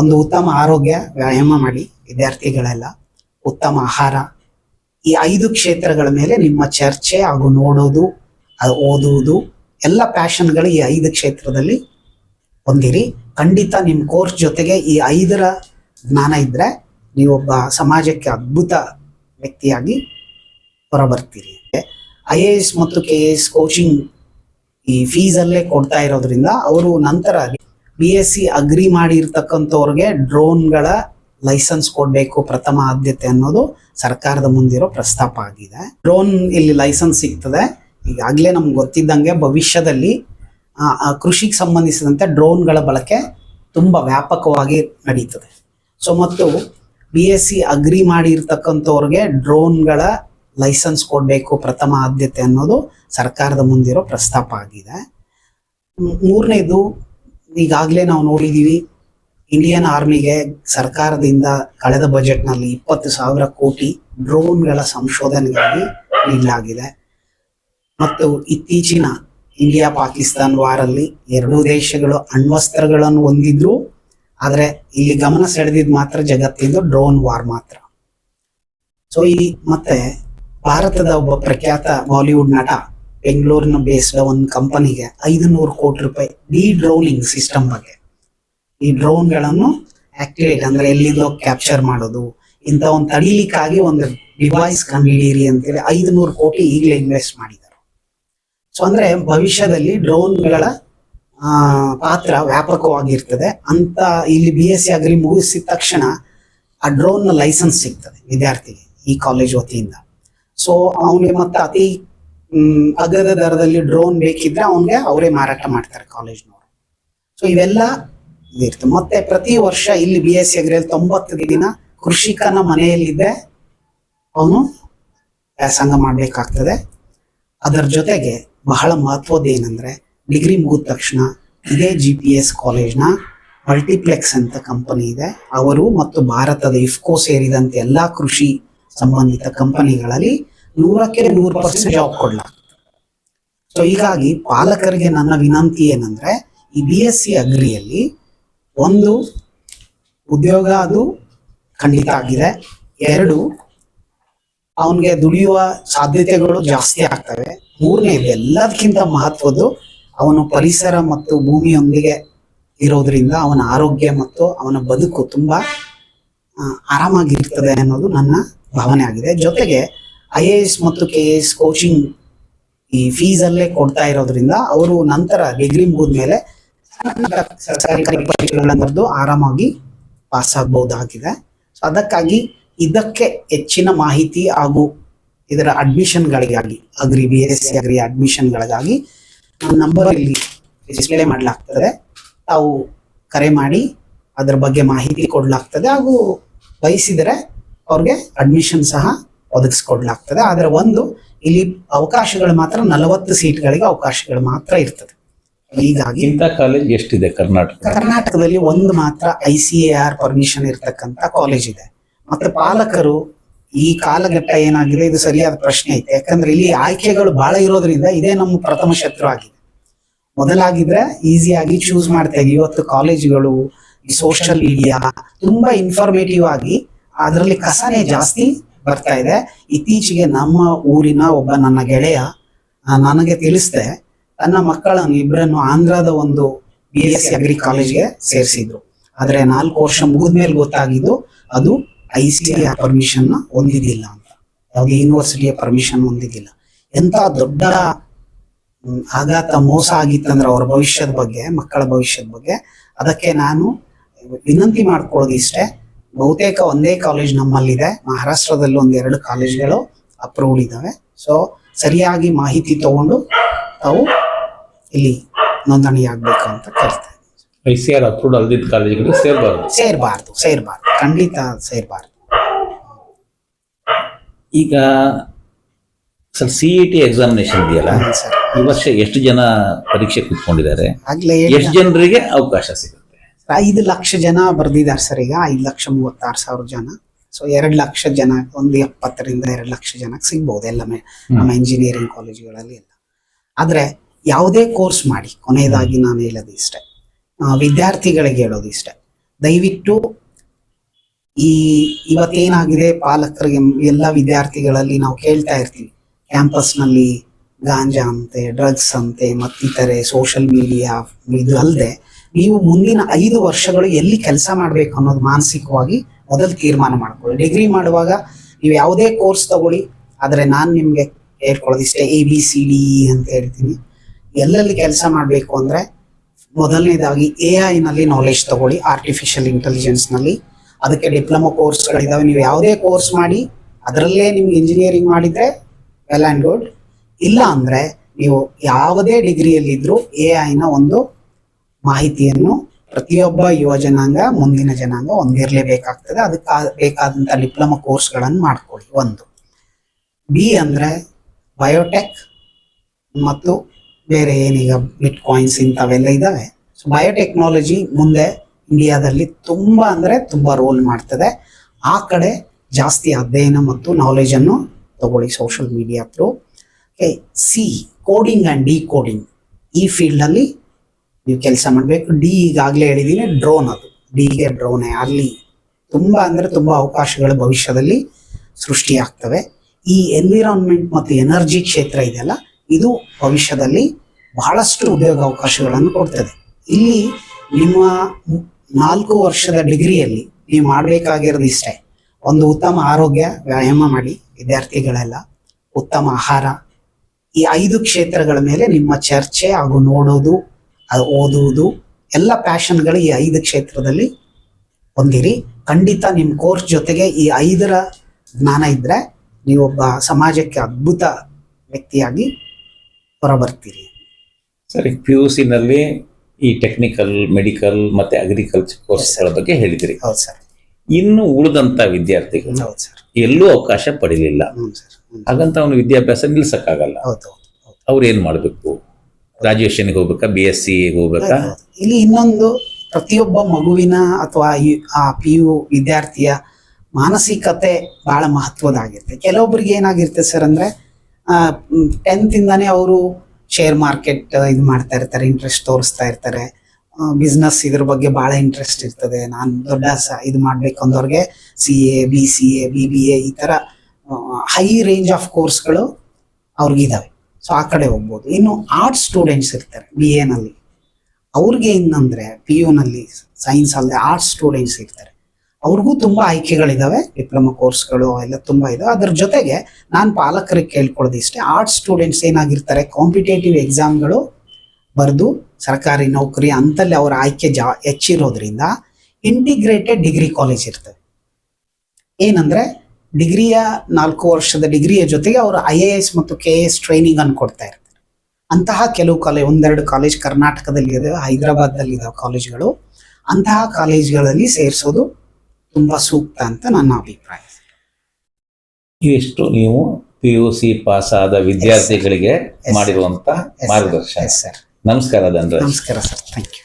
ಒಂದು ಉತ್ತಮ ಆರೋಗ್ಯ ವ್ಯಾಯಾಮ ಮಾಡಿ ವಿದ್ಯಾರ್ಥಿಗಳೆಲ್ಲ, ಉತ್ತಮ ಆಹಾರ, ಈ ಐದು ಕ್ಷೇತ್ರಗಳ ಮೇಲೆ ನಿಮ್ಮ ಚರ್ಚೆ ಹಾಗೂ ನೋಡೋದು ಓದುವುದು, ಎಲ್ಲ ಪ್ಯಾಷನ್ಗಳು ಈ ಐದು ಕ್ಷೇತ್ರದಲ್ಲಿ ಹೊಂದಿರಿ. ಖಂಡಿತ ನಿಮ್ಮ ಕೋರ್ಸ್ ಜೊತೆಗೆ ಈ ಐದರ ಜ್ಞಾನ ಇದ್ರೆ ನೀವೊಬ್ಬ ಸಮಾಜಕ್ಕೆ ಅದ್ಭುತ ವ್ಯಕ್ತಿಯಾಗಿ ಹೊರಬರ್ತೀರಿ. ಐ ಎ ಎಸ್ ಮತ್ತು ಕೆ ಎ ಎಸ್ ಕೋಚಿಂಗ್ ಈ ಫೀಸಲ್ಲೇ ಕೊಡ್ತಾ ಇರೋದ್ರಿಂದ ಅವರು ನಂತರ ಬಿ ಎಸ್ ಸಿ ಅಗ್ರಿ ಮಾಡಿರ್ತಕ್ಕಂಥವ್ರಿಗೆ ಡ್ರೋನ್ಗಳ ಲೈಸೆನ್ಸ್ ಕೊಡಬೇಕು ಪ್ರಥಮ ಆದ್ಯತೆ ಅನ್ನೋದು ಸರ್ಕಾರದ ಮುಂದಿರೋ ಪ್ರಸ್ತಾಪ ಆಗಿದೆ. ಡ್ರೋನ್ ಇಲ್ಲಿ ಲೈಸೆನ್ಸ್ ಸಿಗ್ತದೆ. ಈಗಾಗಲೇ ನಮ್ಗೆ ಗೊತ್ತಿದ್ದಂಗೆ ಭವಿಷ್ಯದಲ್ಲಿ ಕೃಷಿಗೆ ಸಂಬಂಧಿಸಿದಂತೆ ಡ್ರೋನ್ಗಳ ಬಳಕೆ ತುಂಬ ವ್ಯಾಪಕವಾಗಿ ನಡೀತದೆ. ಸೊ ಮತ್ತು ಬಿ ಎಸ್ ಸಿ ಅಗ್ರಿ ಮಾಡಿರ್ತಕ್ಕಂಥವ್ರಿಗೆ ಡ್ರೋನ್ಗಳ ಲೈಸೆನ್ಸ್ ಕೊಡಬೇಕು ಪ್ರಥಮ ಆದ್ಯತೆ ಅನ್ನೋದು ಸರ್ಕಾರದ ಮುಂದಿರೋ ಪ್ರಸ್ತಾಪ ಆಗಿದೆ. ಮೂರನೇದು ಈಗಾಗಲೇ ನಾವು ನೋಡಿದ್ದೀವಿ ಇಂಡಿಯನ್ ಆರ್ಮಿಗೆ ಸರ್ಕಾರದಿಂದ ಕಳೆದ ಬಜೆಟ್ನಲ್ಲಿ ಇಪ್ಪತ್ತು ಸಾವಿರ ಕೋಟಿ ಡ್ರೋನ್ಗಳ ಸಂಶೋಧನೆಗಾಗಿ ನೀಡಲಾಗಿದೆ. ಮತ್ತು ಇತ್ತೀಚಿನ ಇಂಡಿಯಾ ಪಾಕಿಸ್ತಾನ್ ವಾರಲ್ಲಿ ಎರಡೂ ದೇಶಗಳು ಅಣ್ವಸ್ತ್ರಗಳನ್ನು ಹೊಂದಿದ್ರು, ಆದರೆ ಇಲ್ಲಿ ಗಮನ ಸೆಳೆದಿದ್ದು ಮಾತ್ರ ಜಗತ್ತಿಂದು ಡ್ರೋನ್ ವಾರ್ ಮಾತ್ರ. ಸೊ ಈ ಮತ್ತೆ ಭಾರತದ ಒಬ್ಬ ಪ್ರಖ್ಯಾತ ಬಾಲಿವುಡ್ ನಟ ಬೆಂಗಳೂರಿನ ಬೇಸ್ಡ್ ಒಂದು ಕಂಪನಿಗೆ ಐದು ನೂರು ಕೋಟಿ ರೂಪಾಯಿ ಡಿ ಡ್ರೋನಿಂಗ್ ಸಿಸ್ಟಮ್ ಬಗ್ಗೆ. ಈ ಡ್ರೋನ್ಗಳನ್ನು ಆಕ್ಟಿವೇಟ್ ಅಂದ್ರೆ ಎಲ್ಲಿಂದೋ ಕ್ಯಾಪ್ಚರ್ ಮಾಡೋದು. ಇಂಥ ಒಂದು ತಡೀಲಿಕ್ಕಾಗಿ ಒಂದು ಡಿವೈಸ್ ಕಂಡುಹಿಡಿಯಿರಿ ಅಂತೇಳಿ ಐದು ನೂರು ಕೋಟಿ ಈಗಲೇ ಇನ್ವೆಸ್ಟ್ ಮಾಡಿದ್ದಾರೆ. ಸೊ ಅಂದ್ರೆ ಭವಿಷ್ಯದಲ್ಲಿ ಡ್ರೋನ್ಗಳ ಪಾತ್ರ ವ್ಯಾಪಕವಾಗಿರ್ತದೆ. ಅಂತ ಇಲ್ಲಿ ಬಿ ಎಸ್ ಸಿ ಅಗ್ರಿ ಮುಗಿಸಿದ ತಕ್ಷಣ ಆ ಡ್ರೋನ್ ಲೈಸೆನ್ಸ್ ಸಿಗ್ತದೆ ವಿದ್ಯಾರ್ಥಿಗೆ ಈ ಕಾಲೇಜ್ ವತಿಯಿಂದ. ಸೊ ಅವನಿಗೆ ಮತ್ತೆ ಅತಿ ಅಗ್ಗದ ದರದಲ್ಲಿ ಡ್ರೋನ್ ಬೇಕಿದ್ರೆ ಅವನಿಗೆ ಅವರೇ ಮಾರಾಟ ಮಾಡ್ತಾರೆ ಕಾಲೇಜ್ನವರು. ಸೊ ಇವೆಲ್ಲ ಇದಿರ್ತದೆ ಮತ್ತೆ ಪ್ರತಿ ವರ್ಷ ಇಲ್ಲಿ ಬಿ ಎಸ್ ಅಗ್ರಿಯಲ್ಲಿ ತೊಂಬತ್ತು ದಿನ ಕೃಷಿಕನ ಮನೆಯಲ್ಲಿದ್ದೆ ಅವನು ವ್ಯಾಸಂಗ ಮಾಡಬೇಕಾಗ್ತದೆ. ಅದರ ಜೊತೆಗೆ ಬಹಳ ಮಹತ್ವದ ಏನಂದ್ರೆ, ಡಿಗ್ರಿ ಮುಗಿದ ತಕ್ಷಣ ಇದೇ ಜಿ ಪಿ ಎಸ್ ಕಾಲೇಜ್ನ ಮಲ್ಟಿಪ್ಲೆಕ್ಸ್ ಅಂತ ಕಂಪನಿ ಇದೆ. ಅವರು ಮತ್ತು ಭಾರತದ ಇಫ್ಕೋ ಸೇರಿದಂತೆ ಎಲ್ಲಾ ಕೃಷಿ ಸಂಬಂಧಿತ ಕಂಪನಿಗಳಲ್ಲಿ ನೂರಕ್ಕೆ ನೂರು ಪರ್ಸೆಂಟ್ ಜಾಬ್ ಕೊಡ್ಲಾ? ಸೊ ಹೀಗಾಗಿ ಪಾಲಕರಿಗೆ ನನ್ನ ವಿನಂತಿ ಏನಂದ್ರೆ, ಈ ಬಿ ಎಸ್ ಸಿ ಅಗ್ರಿಯಲ್ಲಿ ಒಂದು ಉದ್ಯೋಗ ಅದು ಖಂಡಿತ ಆಗಿದೆ. ಎರಡು, ಅವನಿಗೆ ದುಡಿಯುವ ಸಾಧ್ಯತೆಗಳು ಜಾಸ್ತಿ ಆಗ್ತವೆ. ಮೂರನೇದು ಎಲ್ಲದಕ್ಕಿಂತ ಮಹತ್ವದ್ದು ಅವನು ಪರಿಸರ ಮತ್ತು ಭೂಮಿಯೊಂದಿಗೆ ಇರೋದ್ರಿಂದ ಅವನ ಆರೋಗ್ಯ ಮತ್ತು ಅವನ ಬದುಕು ತುಂಬಾ ಆರಾಮಾಗಿರ್ತದೆ ಅನ್ನೋದು ನನ್ನ ಭಾವನೆ ಆಗಿದೆ. ಜೊತೆಗೆ ಐ ಎ ಎಸ್ ಮತ್ತು ಕೆ ಎ ಎಸ್ ಕೋಚಿಂಗ್ ಈ ಫೀಸಲ್ಲೇ ಕೊಡ್ತಾ ಇರೋದ್ರಿಂದ ಅವರು ನಂತರ ಡಿಗ್ರಿ ಮುಗಿದ್ಮೇಲೆ ಸರ್ಕಾರಿ ಪರೀಕ್ಷೆಗಳನ್ನ ಬರೆದು ಆರಾಮಾಗಿ ಪಾಸ್ ಆಗ್ಬಹುದಾಗಿದೆ. ಸೊ ಅದಕ್ಕಾಗಿ ಇದಕ್ಕೆ ಹೆಚ್ಚಿನ ಮಾಹಿತಿ ಹಾಗೂ ಇದರ ಅಡ್ಮಿಷನ್ಗಳಿಗಾಗಿ agri B S C agri ಅಡ್ಮಿಷನ್ಗಳಿಗಾಗಿ ನಮ್ಮ ನಂಬರ್ ಇಲ್ಲಿ ಡಿಸ್ಪ್ಲೇ ಮಾಡಲಾಗ್ತದೆ. ತಾವು ಕರೆ ಮಾಡಿ ಅದರ ಬಗ್ಗೆ ಮಾಹಿತಿ ಕೊಡಲಾಗ್ತದೆ ಹಾಗೂ ಬಯಸಿದರೆ ಅವ್ರಿಗೆ ಅಡ್ಮಿಷನ್ ಸಹ ಒದಗಿಸ್ಕೊಡ್ಲಾಗ್ತದೆ. ಆದರೆ ಒಂದು ಇಲ್ಲಿ ಅವಕಾಶಗಳು ಮಾತ್ರ ನಲವತ್ತು ಸೀಟ್ಗಳಿಗೆ ಅವಕಾಶಗಳು ಮಾತ್ರ ಇರ್ತದೆ. ಹೀಗಾಗಿ ಇಂಥ ಕಾಲೇಜ್ ಎಷ್ಟಿದೆ ಕರ್ನಾಟಕ ಕರ್ನಾಟಕದಲ್ಲಿ ಒಂದು ಮಾತ್ರ I C A R permission ಇರತಕ್ಕಂಥ ಕಾಲೇಜ್ ಇದೆ. ಮತ್ತೆ ಪಾಲಕರು ಈ ಕಾಲಘಟ್ಟ ಏನಾಗಿದೆ ಇದು ಸರಿಯಾದ ಪ್ರಶ್ನೆ ಐತೆ. ಯಾಕಂದ್ರೆ ಇಲ್ಲಿ ಆಯ್ಕೆಗಳು ಬಹಳ ಇರೋದ್ರಿಂದ ಇದೇ ನಮ್ಮ ಪ್ರಥಮ ಶತ್ರು ಆಗಿದೆ. ಮೊದಲಾಗಿದ್ರೆ ಈಸಿಯಾಗಿ ಚೂಸ್ ಮಾಡ್ತಾ ಇದ್ವಿ. ಇವತ್ತು ಕಾಲೇಜುಗಳು ಈ ಸೋಷಿಯಲ್ ಮೀಡಿಯಾ ತುಂಬಾ ಇನ್ಫಾರ್ಮೇಟಿವ್ ಆಗಿ ಅದರಲ್ಲಿ ಕಸನೇ ಜಾಸ್ತಿ ಬರ್ತಾ ಇದೆ. ಇತ್ತೀಚೆಗೆ ನಮ್ಮ ಊರಿನ ಒಬ್ಬ ನನ್ನ ಗೆಳೆಯ ನನಗೆ ತಿಳಿಸ್ದೆ, ತನ್ನ ಮಕ್ಕಳನ್ನು ಇಬ್ಬರನ್ನು ಆಂಧ್ರದ ಒಂದು ಬಿ ಎಸ್ ಸಿ ಅಗ್ರಿ ಕಾಲೇಜ್ಗೆ ಸೇರಿಸಿದ್ರು. ಆದ್ರೆ ನಾಲ್ಕು ವರ್ಷ ಮುಗಿದ್ಮೇಲೆ ಗೊತ್ತಾಗಿದ್ದು ಅದು ಐ ಸಿ ಪರ್ಮಿಷನ್ ಹೊಂದಿದ್ದಿಲ್ಲ ಅಂತ. ಯಾವುದೇ ಯೂನಿವರ್ಸಿಟಿಯ ಪರ್ಮಿಷನ್ ಹೊಂದಿದ್ದಿಲ್ಲ. ಎಂತ ದೊಡ್ಡ ಆಘಾತ ಮೋಸ ಆಗಿತ್ತಂದ್ರೆ ಅವರ ಭವಿಷ್ಯದ ಬಗ್ಗೆ, ಮಕ್ಕಳ ಭವಿಷ್ಯದ ಬಗ್ಗೆ. ಅದಕ್ಕೆ ನಾನು ವಿನಂತಿ ಮಾಡ್ಕೊಳ್ಳೋದು ಇಷ್ಟೇ ಬಹುತೇಕ ಒಂದೇ ಕಾಲೇಜ್ ನಮ್ಮಲ್ಲಿದೆ. ಮಹಾರಾಷ್ಟ್ರದಲ್ಲಿ ಒಂದೆರಡು ಎರಡು ಕಾಲೇಜ್ಗಳು ಅಪ್ರೂವ್ಡ್ ಇದ್ದಾವೆ ಸೊ ಸರಿಯಾಗಿ ಮಾಹಿತಿ ತಗೊಂಡು ತಾವು ಇಲ್ಲಿ ನೋಂದಣಿ ಆಗ್ಬೇಕು ಅಂತ ಕೇಳ್ತೇನೆ ಐ ಸಿ ಆರ್ ಅಪ್ರೂವ್ಡ್ ಅಲ್ದಿದ್ದ ಕಾಲೇಜ್ಗಳಿಗೆ ಸೇರಬಾರ್ದು. ಸೇರ್ಬಾರ್ದು ಸೇರ್ಬಾರ್ದು ಖಂಡಿತ ಸೇರ್ಬಾರ್ದು. ಈಗ sir C E T examination ಇದೆಯಲ್ಲ? ಸರ್. ಈ ವರ್ಷ ಎಷ್ಟು ಜನ ಪರೀಕ್ಷೆ ಕೂತ್ಕೊಂಡಿದ್ದಾರೆ? ಆಗ್ಲೇ ಎಷ್ಟು ಜನರಿಗೆ ಅವಕಾಶ ಸಿಗುತ್ತೆ? ಐದು ಲಕ್ಷ ಜನ ಬರ್ದಿದ್ದಾರೆ ಸರ್ ಈಗ ಐದು ಲಕ್ಷ ಮೂವತ್ತಾರು ಸಾವಿರ ಜನ. ಸೊ ಎರಡು ಲಕ್ಷ ಜನ ಒಂದು ಎಪ್ಪತ್ತರಿಂದ ಎರಡು ಲಕ್ಷ ಜನಕ್ಕೆ ಸಿಗ್ಬೋದು ಎಲ್ಲ ನಮ್ಮ ಇಂಜಿನಿಯರಿಂಗ್ ಕಾಲೇಜುಗಳಲ್ಲಿ ಎಲ್ಲ. ಆದ್ರೆ ಯಾವುದೇ ಕೋರ್ಸ್ ಮಾಡಿ ಕೊನೆಯದಾಗಿ ನಾನು ಹೇಳೋದು ಇಷ್ಟೆ. ವಿದ್ಯಾರ್ಥಿಗಳಿಗೆ ಹೇಳೋದು ಇಷ್ಟೆ. ದಯವಿಟ್ಟು ಈ ಇವತ್ತೇನಾಗಿದೆ ಪಾಲಕರಿಗೆ ಎಲ್ಲ ವಿದ್ಯಾರ್ಥಿಗಳಲ್ಲಿ ನಾವು ಕೇಳ್ತಾ ಇರ್ತೀವಿ. ಕ್ಯಾಂಪಸ್ನಲ್ಲಿ ಗಾಂಜಾ ಅಂತೆ ಡ್ರಗ್ಸ್ ಅಂತೆ ಮತ್ತಿತರೆ ಸೋಷಿಯಲ್ ಮೀಡಿಯಾ ಇದು ಅಲ್ಲದೆ ನೀವು ಮುಂದಿನ ಐದು ವರ್ಷಗಳು ಎಲ್ಲಿ ಕೆಲಸ ಮಾಡಬೇಕು ಅನ್ನೋದು ಮಾನಸಿಕವಾಗಿ ಮೊದಲು ತೀರ್ಮಾನ ಮಾಡ್ಕೊಳ್ಳಿ. ಡಿಗ್ರಿ ಮಾಡುವಾಗ ನೀವು ಯಾವುದೇ ಕೋರ್ಸ್ ತಗೊಳ್ಳಿ, ಆದರೆ ನಾನು ನಿಮಗೆ ಹೇಳ್ಕೊಳ್ಳೋದಿಷ್ಟೇ A B C D E ಅಂತ ಹೇಳ್ತೀನಿ. ಎಲ್ಲೆಲ್ಲಿ ಕೆಲಸ ಮಾಡಬೇಕು ಅಂದರೆ ಮೊದಲನೇದಾಗಿ ಎ ಐನಲ್ಲಿ ನಾಲೆಜ್ ತಗೊಳ್ಳಿ ಆರ್ಟಿಫಿಷಿಯಲ್ ಇಂಟೆಲಿಜೆನ್ಸ್ನಲ್ಲಿ ಅದಕ್ಕೆ ಡಿಪ್ಲೊಮಾ ಕೋರ್ಸ್ಗಳಿದಾವೆ ನೀವು ಯಾವುದೇ ಕೋರ್ಸ್ ಮಾಡಿ, ಅದರಲ್ಲೇ ನಿಮ್ಗೆ ಇಂಜಿನಿಯರಿಂಗ್ ಮಾಡಿದ್ರೆ ವೆಲ್ ಆ್ಯಂಡ್ ಗುಡ್ ಇಲ್ಲ ಅಂದರೆ ನೀವು ಯಾವುದೇ ಡಿಗ್ರಿಯಲ್ಲಿದ್ದರೂ ಎ ಐನ ಒಂದು ಮಾಹಿತಿಯನ್ನು ಪ್ರತಿಯೊಬ್ಬ ಯುವ ಜನಾಂಗ ಮುಂದಿನ ಜನಾಂಗ ಹೊಂದಿರಲೇಬೇಕಾಗ್ತದೆ. ಅದಕ್ಕೆ ಬೇಕಾದಂಥ ಡಿಪ್ಲೊಮಾ ಕೋರ್ಸ್ಗಳನ್ನು ಮಾಡ್ಕೊಳ್ಳಿ. ಒಂದು. ಬಿ ಅಂದರೆ ಬಯೋಟೆಕ್ ಮತ್ತು ಬೇರೆ ಏನೀಗ ಬಿಟ್ ಕಾಯಿನ್ಸ್ ಇಂಥವೆಲ್ಲ ಇದ್ದಾವೆ ಸೊ ಬಯೋಟೆಕ್ನಾಲಜಿ ಮುಂದೆ ಇಂಡಿಯಾದಲ್ಲಿ ತುಂಬ ಅಂದರೆ ತುಂಬ ರೋಲ್ ಮಾಡ್ತದೆ. ಆ ಕಡೆ ಜಾಸ್ತಿ ಅಧ್ಯಯನ ಮತ್ತು ನಾಲೆಜನ್ನು ತಗೊಳ್ಳಿ social media through C coding and D coding ಈ ಫೀಲ್ಡಲ್ಲಿ ನೀವು ಕೆಲಸ ಮಾಡಬೇಕು. ಡಿ ಈಗಾಗಲೇ ಹೇಳಿದ್ದೀನಿ ಡ್ರೋನ್ ಅದು. ಡಿಗೆ ಡ್ರೋನೇ ಆಗಲಿ. ತುಂಬ ಅಂದರೆ ತುಂಬ ಅವಕಾಶಗಳು ಭವಿಷ್ಯದಲ್ಲಿ ಸೃಷ್ಟಿಯಾಗ್ತವೆ ಈ ಎನ್ವಿರಾನ್ಮೆಂಟ್ ಮತ್ತು ಎನರ್ಜಿ ಕ್ಷೇತ್ರ ಇದೆಯಲ್ಲ, ಇದು ಭವಿಷ್ಯದಲ್ಲಿ ಬಹಳಷ್ಟು ಉದ್ಯೋಗ ಅವಕಾಶಗಳನ್ನು ಕೊಡ್ತದೆ. ಇಲ್ಲಿ ನಿಮ್ಮ ನಾಲ್ಕು ವರ್ಷದ ಡಿಗ್ರಿಯಲ್ಲಿ ನೀವು ಮಾಡಬೇಕಾಗಿರೋದು ಇಷ್ಟೇ. ಒಂದು ಉತ್ತಮ ಆರೋಗ್ಯ, ವ್ಯಾಯಾಮ ಮಾಡಿ, ವಿದ್ಯಾರ್ಥಿಗಳೆಲ್ಲ ಉತ್ತಮ ಆಹಾರ. ಈ ಐದು ಕ್ಷೇತ್ರಗಳ ಮೇಲೆ ನಿಮ್ಮ ಚರ್ಚೆ ಹಾಗೂ ನೋಡೋದು ಅದು ಓದುವುದು ಎಲ್ಲ ಪ್ಯಾಷನ್ಗಳು ಈ ಐದು ಕ್ಷೇತ್ರದಲ್ಲಿ ಹೊಂದಿರಿ. ಖಂಡಿತ ನಿಮ್ಮ ಕೋರ್ಸ್ ಜೊತೆಗೆ ಈ ಐದರ ಜ್ಞಾನ ಇದ್ದರೆ ನೀವೊಬ್ಬ ಸಮಾಜಕ್ಕೆ ಅದ್ಭುತ ವ್ಯಕ್ತಿಯಾಗಿ ಹೊರಬರ್ತೀರಿ. ಸರಿ ಪಿ ಯು ಸಿನಲ್ಲಿ ಈ ಟೆಕ್ನಿಕಲ್ ಮೆಡಿಕಲ್ ಮತ್ತೆ ಅಗ್ರಿಕಲ್ಚರ್ ಕೋರ್ಸ್ಗಳ ಬಗ್ಗೆ ಹೇಳಿದಿರಿ. ಹೌದು ಸರ್ ಇನ್ನು ಉಳಿದಂತ ವಿದ್ಯಾರ್ಥಿಗಳು ಹೌದು ಸರ್ ಎಲ್ಲೂ ಅವಕಾಶ ಪಡಿಲಿಲ್ಲ. ಹಾಗಂತ ಅವನು ವಿದ್ಯಾಭ್ಯಾಸ ನಿಲ್ಸಕ್ಕಾಗಲ್ಲ. ಹೌದು ಹೌದು ಹೌದು. ಅವ್ರು ಏನ್ ಮಾಡ್ಬೇಕು? ಗ್ರಾಜುಯೇಷನ್ಗೆ ಹೋಗ್ಬೇಕಾ? ಬಿ ಎಸ್ ಸಿ ಹೋಗ್ಬೇಕಾ ಇಲ್ಲಿ ಇನ್ನೊಂದು ಪ್ರತಿಯೊಬ್ಬ ಮಗುವಿನ ಅಥವಾ ಆ ಪಿ ಯು ವಿದ್ಯಾರ್ಥಿಯ ಮಾನಸಿಕತೆ ಬಹಳ ಮಹತ್ವದಾಗಿರುತ್ತೆ ಕೆಲವೊಬ್ಬರಿಗೆ ಏನಾಗಿರುತ್ತೆ ಸರ್ ಅಂದ್ರೆ ಇಂದಾನೆ ಅವರು ಶೇರ್ ಮಾರ್ಕೆಟ್ ಇದು ಮಾಡ್ತಾ ಇರ್ತಾರೆ ಇಂಟ್ರೆಸ್ಟ್ ತೋರಿಸ್ತಾ ಇರ್ತಾರೆ. ಬಿಸ್ನೆಸ್ ಇದ್ರ ಬಗ್ಗೆ ಬಹಳ ಇಂಟ್ರೆಸ್ಟ್ ಇರ್ತದೆ. ನಾನು ದೊಡ್ಡ ಸ, ಇದು ಮಾಡ್ಬೇಕು ಅಂದವ್ರಿಗೆ C A B C A B B A ಈ ಥರ ಹೈ ರೇಂಜ್ ಆಫ್ ಕೋರ್ಸ್ಗಳು ಅವ್ರಿಗಿದಾವೆ ಸೊ ಆ ಕಡೆ ಹೋಗ್ಬೋದು. ಇನ್ನು ಆರ್ಟ್ಸ್ ಸ್ಟೂಡೆಂಟ್ಸ್ ಇರ್ತಾರೆ ಬಿ ಎನಲ್ಲಿ ಅವ್ರಿಗೆ ಏನಂದ್ರೆ ಪಿ ನಲ್ಲಿ ಸೈನ್ಸ್ ಅಲ್ಲದೆ ಆರ್ಟ್ಸ್ ಸ್ಟೂಡೆಂಟ್ಸ್ ಇರ್ತಾರೆ. ಅವ್ರಿಗೂ ತುಂಬಾ ಆಯ್ಕೆಗಳಿದ್ದಾವೆ ಡಿಪ್ಲೊಮಾ ಕೋರ್ಸ್ಗಳು ಎಲ್ಲ ತುಂಬಾ ಇದಾವೆ ಅದ್ರ ಜೊತೆಗೆ ನಾನು ಪಾಲಕರಿಗೆ ಕೇಳ್ಕೊಳ್ಳೋದು ಇಷ್ಟೇ ಆರ್ಟ್ಸ್ ಸ್ಟೂಡೆಂಟ್ಸ್ ಏನಾಗಿರ್ತಾರೆ ಕಾಂಪಿಟೇಟಿವ್ ಎಕ್ಸಾಮ್ಗಳು ಬರೆದು ಸರ್ಕಾರಿ ನೌಕರಿ ಅಂತಲ್ಲಿ ಅವರ ಆಯ್ಕೆ ಜಾ, ಹೆಚ್ಚಿರೋದ್ರಿಂದ ಇಂಟಿಗ್ರೇಟೆಡ್ ಡಿಗ್ರಿ ಕಾಲೇಜ್ ಇರ್ತವೆ ಏನಂದ್ರೆ ಡಿಗ್ರಿಯ ನಾಲ್ಕು ವರ್ಷದ ಡಿಗ್ರಿಯ ಜೊತೆಗೆ ಅವರು ಐ ಎ ಎಸ್ ಮತ್ತು ಕೆ ಎ ಎಸ್ ಟ್ರೈನಿಂಗ್ ಅನ್ನು ಕೊಡ್ತಾ ಇರ್ತಾರೆ. ಅಂತಹ ಕೆಲವು ಕಾಲೇಜ್ ಒಂದೆರಡು ಕಾಲೇಜ್ ಕರ್ನಾಟಕದಲ್ಲಿ ಇದೆ ಹೈದರಾಬಾದ್ದಲ್ಲಿ ಇದಾವೆ ಕಾಲೇಜ್ಗಳು. ಅಂತಹ ಕಾಲೇಜ್ಗಳಲ್ಲಿ ಸೇರಿಸೋದು ತುಂಬ ಸೂಕ್ತ ಅಂತ ನನ್ನ ಅಭಿಪ್ರಾಯ. ಇಷ್ಟು ನೀವು ಪಿ ಯು ಸಿ ಪಾಸ್ ಆದ ವಿದ್ಯಾರ್ಥಿಗಳಿಗೆ ಮಾಡಿರುವಂತ ಮಾರ್ಗದರ್ಶನ. ಸರ್ ನಮಸ್ಕಾರ ಧನರಾಜ್ ನಮಸ್ಕಾರ ಸರ್ ಥ್ಯಾಂಕ್ ಯು